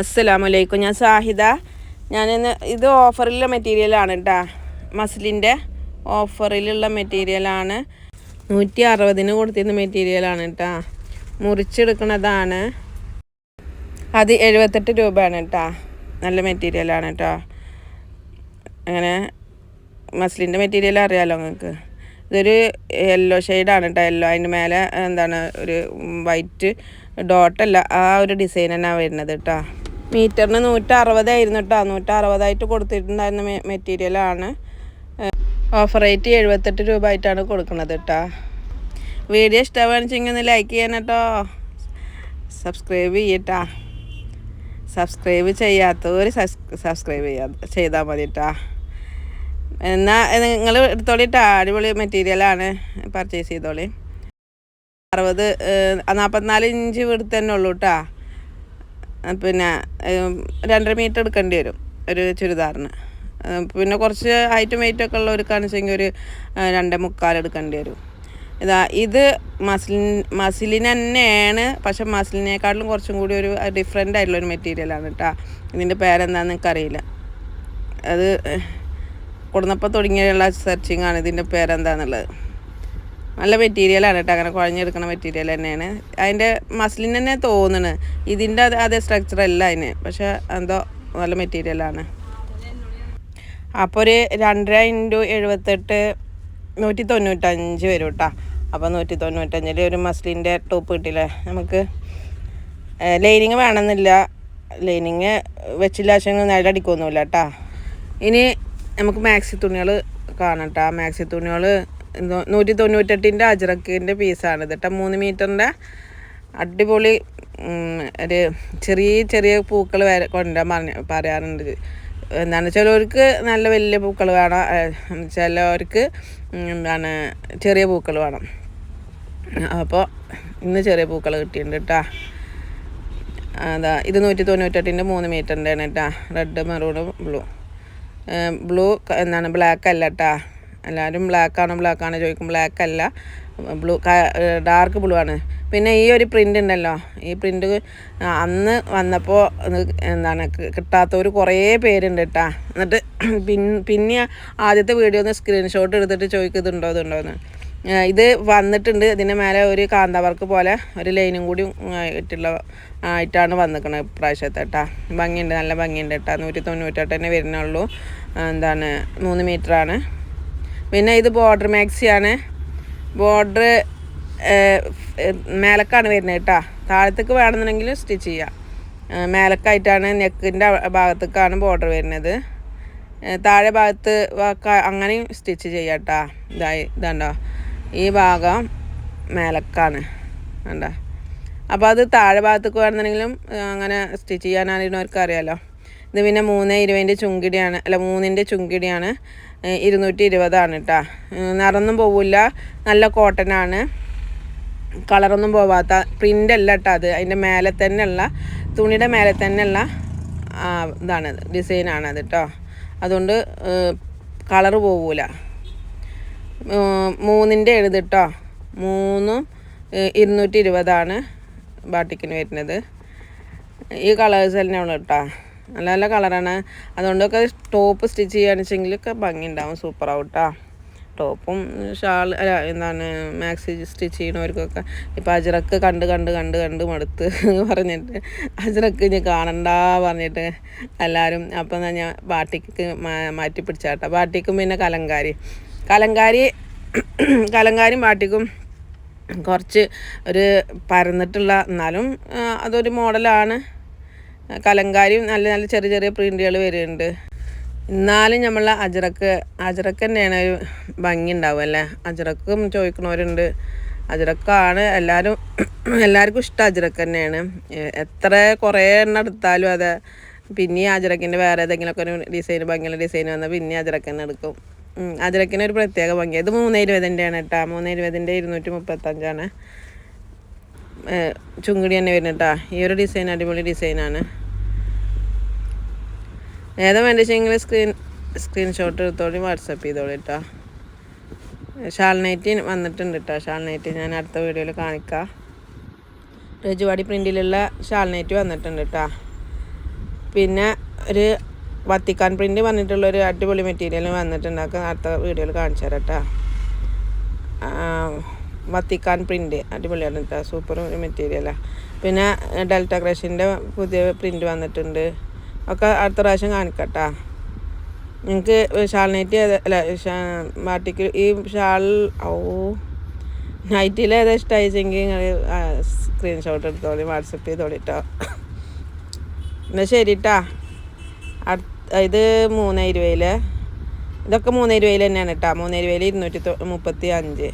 അസ്സലാമലൈക്കും. ഞാൻ സാഹിദ. ഞാനിന്ന് ഇത് ഓഫറിലുള്ള മെറ്റീരിയലാണ് കേട്ടോ മസിലിന്റെ ഓഫറിലുള്ള മെറ്റീരിയലാണ് നൂറ്റി അറുപതിന് കൊടുത്തിരുന്ന മെറ്റീരിയലാണ് കേട്ടോ മുറിച്ചെടുക്കുന്നതാണ് അത് എഴുപത്തെട്ട് രൂപയാണ് കേട്ടോ നല്ല മെറ്റീരിയലാണ് കേട്ടോ അങ്ങനെ മസിലിന്റെ മെറ്റീരിയൽ അറിയാലോ നിങ്ങൾക്ക്? ഇതൊരു യെല്ലോ ഷെയ്ഡാണ് കേട്ടോ യെല്ലോ അതിന്റെ മേലെ എന്താണ് ഒരു വൈറ്റ് ഡോട്ടല്ല ആ ഒരു ഡിസൈൻ തന്നെ വരുന്നത് കേട്ടോ മീറ്ററിന് നൂറ്റി അറുപതായിരുന്നു കേട്ടോ നൂറ്റി അറുപതായിട്ട് കൊടുത്തിട്ടുണ്ടായിരുന്ന മെറ്റീരിയലാണ് ഓഫർ റേറ്റ് എഴുപത്തെട്ട് രൂപ ആയിട്ടാണ് കൊടുക്കുന്നത് കേട്ടോ വീഡിയോ ഇഷ്ടമാണെന്ന് വെച്ചെങ്കിൽ ഒന്ന് ലൈക്ക് ചെയ്യണം കേട്ടോ സബ്സ്ക്രൈബ് ചെയ്യട്ടാ സബ്സ്ക്രൈബ് ചെയ്യാത്തവർ സബ്സ്ക്രൈബ് ചെയ്യാ ചെയ്താൽ മതി കേട്ടോ എന്നാൽ നിങ്ങൾ എടുത്തോളി കേട്ടോ അടിപൊളി മെറ്റീരിയലാണ് പർച്ചേസ് ചെയ്തോളി. അറുപത് നാൽപ്പത്തിനാല് ഇഞ്ച് വീട് തന്നെ ഉള്ളൂ കേട്ടോ പിന്നെ രണ്ടര മീറ്റർ എടുക്കേണ്ടി വരും ഒരു ചുരിദാറിന്. പിന്നെ കുറച്ച് ഹൈറ്റും വെയിറ്റൊക്കെ ഒക്കെ ഒരു വെച്ചെങ്കിൽ ഒരു രണ്ടേ മുക്കാൽ എടുക്കേണ്ടി വരും. ഇതാ ഇത് മസിലിൻ മസിലിന് തന്നെയാണ് പക്ഷെ മസിലിനേക്കാട്ടിലും കുറച്ചും കൂടി ഒരു ഡിഫറെന്റ് ആയിട്ടുള്ള ഒരു മെറ്റീരിയലാണ് കേട്ടോ ഇതിന്റെ പേരെന്താണെന്ന് എനിക്കറിയില്ല അത് കൊടുന്നപ്പോൾ തുടങ്ങിയുള്ള സെർച്ചിങ്ങാണ് ഇതിന്റെ പേരെന്താന്നുള്ളത്. നല്ല മെറ്റീരിയലാണ് കേട്ടോ അങ്ങനെ കുഴഞ്ഞെടുക്കുന്ന മെറ്റീരിയൽ തന്നെയാണ്. അതിന്റെ മസിലിന് തന്നെ തോന്നുന്നത് ഇതിന്റെ അത് അതേ സ്ട്രക്ചർ അല്ല അതിന്. പക്ഷെ എന്തോ നല്ല മെറ്റീരിയലാണ് അപ്പോൾ ഒരു രണ്ടര ഇന്റു എഴുപത്തെട്ട് നൂറ്റി തൊണ്ണൂറ്റഞ്ച് വരും കേട്ടോ അപ്പോൾ നൂറ്റി തൊണ്ണൂറ്റഞ്ചിൽ ഒരു മസ്ലിന്റെ ടോപ്പ് കിട്ടില്ലേ? നമുക്ക് ലൈനിങ് വേണമെന്നില്ല. ലൈനിങ് വെച്ചില്ല പക്ഷേ നിലടിക്കൊന്നുമില്ല കേട്ടോ ഇനി നമുക്ക് മാക്സി തുണികൾ കാണാം കേട്ടോ മാക്സി തുണികൾ നൂറ്റി തൊണ്ണൂറ്റെട്ടിന്റെ അജറക്കിന്റെ പീസാണ് കേട്ടോ. മൂന്ന് മീറ്ററിന്റെ അടിപൊളി ഒരു ചെറിയ ചെറിയ പൂക്കൾ വരെ കൊണ്ടുവരാൻ പറഞ്ഞ പറയാറുണ്ട്. എന്താണ് ചിലവർക്ക് നല്ല വലിയ പൂക്കൾ വേണം ചിലവർക്ക് എന്താണ് ചെറിയ പൂക്കൾ വേണം. അപ്പോൾ ഇന്ന് ചെറിയ പൂക്കൾ കിട്ടിയിട്ടുണ്ട് കേട്ടോ. അതാ ഇത് നൂറ്റി തൊണ്ണൂറ്റെട്ടിന്റെ മൂന്ന് മീറ്ററിന്റെ ആണ് കേട്ടോ. റെഡ് മെറൂണും ബ്ലൂ. ബ്ലൂ എന്താണ് ബ്ലാക്ക് അല്ല കേട്ടോ. എല്ലാവരും ബ്ലാക്ക് ആണോ ബ്ലാക്ക് ആണോ ചോദിക്കും. ബ്ലാക്ക് അല്ല. ബ്ലൂ ഡാർക്ക് ബ്ലൂ ആണ്. പിന്നെ ഈ ഒരു പ്രിന്റ് ഉണ്ടല്ലോ. ഈ പ്രിന്റ് അന്ന് വന്നപ്പോൾ എന്താണ് കിട്ടാത്തവർ കുറേ പേരുണ്ട് കേട്ടാ എന്നിട്ട് പിൻ പിന്നെ ആദ്യത്തെ വീഡിയോ ഒന്ന് സ്ക്രീൻഷോട്ട് എടുത്തിട്ട് ചോദിക്കുന്നുണ്ടോ അതുണ്ടോ എന്ന്. ഇത് വന്നിട്ടുണ്ട്. ഇതിന്റെ മേലെ ഒരു കാന്ത വർക്ക് പോലെ ഒരു ലൈനും കൂടി ഇട്ടുള്ള ആയിട്ടാണ് വന്നിക്കണത് ഇപ്രാവശ്യത്തെ കേട്ടാ ഭംഗിയുണ്ട് നല്ല ഭംഗിയുണ്ട് കേട്ടാ നൂറ്റി തൊണ്ണൂറ്റെട്ട് തന്നെ വരുന്നുള്ളൂ. എന്താണ് മൂന്ന് മീറ്ററാണ് പിന്നെ ഇത് ബോർഡർ മാക്സിയാണ് ബോർഡർ മേലക്കാണ് വരുന്നത് കേട്ടാ. താഴത്തേക്ക് വേണമെന്നുണ്ടെങ്കിൽ സ്റ്റിച്ച് ചെയ്യാം. മേലക്കായിട്ടാണ് നെക്കിന്റെ ഭാഗത്തേക്കാണ് ബോർഡർ വരുന്നത്. താഴെ ഭാഗത്ത് അങ്ങനെയും സ്റ്റിച്ച് ചെയ്യാം കേട്ടാ. ഇതായി ഇതാണ്ടോ. ഈ ഭാഗം മേലക്കാണ്. കണ്ട? അപ്പോൾ അത് താഴെ ഭാഗത്തേക്ക് വേണമെന്നുണ്ടെങ്കിലും അങ്ങനെ സ്റ്റിച്ച് ചെയ്യാനാണ് അറിയുന്നവർക്ക് അറിയാലോ. ഇത് പിന്നെ മൂന്ന് ഇരുപതിന്റെ ചുങ്കിടിയാണ് അല്ല മൂന്നിന്റെ ചുങ്കിടിയാണ്. ഇരുന്നൂറ്റി ഇരുപതാണ് കേട്ടോ നിറൊന്നും പോവില്ല. നല്ല കോട്ടനാണ്. കളറൊന്നും പോവാത്ത പ്രിന്റ് അല്ല കേട്ടോ അത്. അതിന്റെ മേലെ തന്നെയുള്ള തുണിയുടെ മേലെ തന്നെയുള്ള ഇതാണ് ഡിസൈനാണ് അത് കേട്ടോ അതുകൊണ്ട് കളറ് പോവില്ല മൂന്നിന്റെ എഴുതി കേട്ടോ മൂന്നും ഇരുന്നൂറ്റി ഇരുപതാണ് ബാട്ടിക്കിന് വരുന്നത്. ഈ കളേഴ്സ് തന്നെ ഉള്ളു കേട്ടോ നല്ല നല്ല കളറാണ്. അതുകൊണ്ടൊക്കെ ടോപ്പ് സ്റ്റിച്ച് ചെയ്യുകയാണെന്ന് വെച്ചെങ്കിലൊക്കെ ഭംഗി ഉണ്ടാവും സൂപ്പറാവും കേട്ടോ ടോപ്പും ഷാൾ അല്ല എന്താണ് മാക്സി സ്റ്റിച്ച് ചെയ്യണവർക്കൊക്കെ ഇപ്പം അജറക്ക് കണ്ട് കണ്ട് കണ്ട് കണ്ട് മടുത്ത് പറഞ്ഞിട്ട് അജറക്ക് ഇനി കാണണ്ട പറഞ്ഞിട്ട് എല്ലാവരും അപ്പം ഞാൻ ബാട്ടിക്ക് മാറ്റി പിടിച്ചാട്ടോ. ബാട്ടിക്കും പിന്നെ കലങ്കാരി. കലങ്കാരി കലങ്കാരിയും ബാട്ടിക്കും കുറച്ച് ഒരു പരന്നിട്ടുള്ള എന്നാലും അതൊരു മോഡലാണ് കലങ്കാരിയും നല്ല നല്ല ചെറിയ ചെറിയ പ്രിന്റുകൾ വരുന്നുണ്ട്. എന്നാലും നമ്മൾ അജറക്ക് അജറക്ക് തന്നെയാണ് ഒരു ഭംഗി ഉണ്ടാവും അല്ലേ? അജറക്കും ചോദിക്കണവരുണ്ട് അജറക്കാണ് എല്ലാവരും എല്ലാവർക്കും ഇഷ്ടം അജറക്ക് തന്നെയാണ്. എത്ര കുറേ എണ്ണം എടുത്താലും അതെ പിന്നെ അജറക്കിന്റെ വേറെ ഏതെങ്കിലുമൊക്കെ ഒരു ഡിസൈൻ ഭംഗിയുള്ള ഡിസൈൻ വന്നാൽ പിന്നെ അജറക്ക് തന്നെ എടുക്കും. അജറക്കിന് ഒരു പ്രത്യേക ഭംഗി. ഇത് മൂന്ന് ഇരുപതിന്റെയാണ് കേട്ടോ. മൂന്ന് ഇരുപതിന്റെ ഇരുന്നൂറ്റി മുപ്പത്തഞ്ചാണ്. ചുങ്കിടി തന്നെ വരുന്നത് കേട്ടോ ഈ ഒരു ഡിസൈൻ അടിപൊളി ഡിസൈനാണ് ഏതാ വേണ്ട വെച്ചെങ്കിൽ സ്ക്രീൻ സ്ക്രീൻഷോട്ട് എടുത്തോളി വാട്സപ്പ് ചെയ്തോളി കേട്ടോ ഷാൾ നൈറ്റി വന്നിട്ടുണ്ട് കേട്ടോ ഷാൾ നൈറ്റി ഞാൻ അടുത്ത വീഡിയോയിൽ കാണിക്കാം. രജുവാടി പ്രിന്റിലുള്ള ഷാൾ നൈറ്റ് വന്നിട്ടുണ്ട് കേട്ടോ പിന്നെ ഒരു വത്തിക്കാൻ പ്രിന്റ് വന്നിട്ടുള്ള ഒരു അടിപൊളി മെറ്റീരിയൽ വന്നിട്ടുണ്ട്. അടുത്ത വീഡിയോയിൽ കാണിച്ചു തരാം കേട്ടോ വത്തിക്കാൻ പ്രിന്റ് അടിപൊളിയാണ് കേട്ടോ സൂപ്പർ ഒരു മെറ്റീരിയലാണ് പിന്നെ ഡെൽറ്റ ക്രഷിന്റെ പുതിയ പ്രിന്റ് വന്നിട്ടുണ്ട്. ഒക്കെ അടുത്ത പ്രാവശ്യം കാണിക്കട്ടാ. നിങ്ങൾക്ക് ഷാൾ നൈറ്റ് അല്ല മാട്ടിക്ക് ഈ ഷാൾ ഓ നൈറ്റിൽ ഏതാ ഇഷ്ടമായിച്ചെങ്കിൽ നിങ്ങൾ സ്ക്രീൻഷോട്ട് എടുത്തോളി വാട്സപ്പ് ചെയ്തോളി കേട്ടോ എന്നാൽ ശരി കേട്ടാ ഇത് മൂന്ന് ഇരുപതിൽ ഇതൊക്കെ മൂന്ന് ഇരുപതിൽ തന്നെയാണ് കേട്ടോ മൂന്ന് ഇരുപതിൽ ഇരുന്നൂറ്റി മുപ്പത്തി അഞ്ച്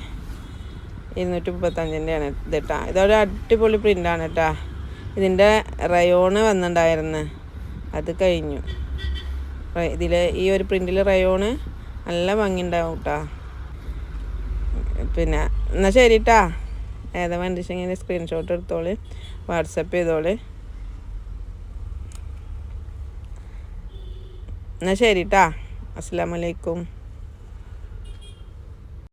ഇരുന്നൂറ്റി മുപ്പത്തഞ്ചിന്റെയാണ് ഇത് കേട്ടോ ഇതൊരു അടിപൊളി പ്രിന്റാണ് കേട്ടോ ഇതിന്റെ റയോണ് വന്നിട്ടുണ്ടായിരുന്നു അത് കഴിഞ്ഞു. ഇതിൽ ഈ ഒരു പ്രിന്റിൽ റയോണ് നല്ല ഭംഗിയുണ്ടാവും കേട്ടോ പിന്നെ എന്നാൽ ശരി കേട്ടാ ഏതാ വേണ്ടിച്ചെങ്കിൽ സ്ക്രീൻഷോട്ട് എടുത്തോളി. വാട്സപ്പ് ചെയ്തോളി. എന്നാൽ ശരി കേട്ടാ അസ്സാം വലൈക്കും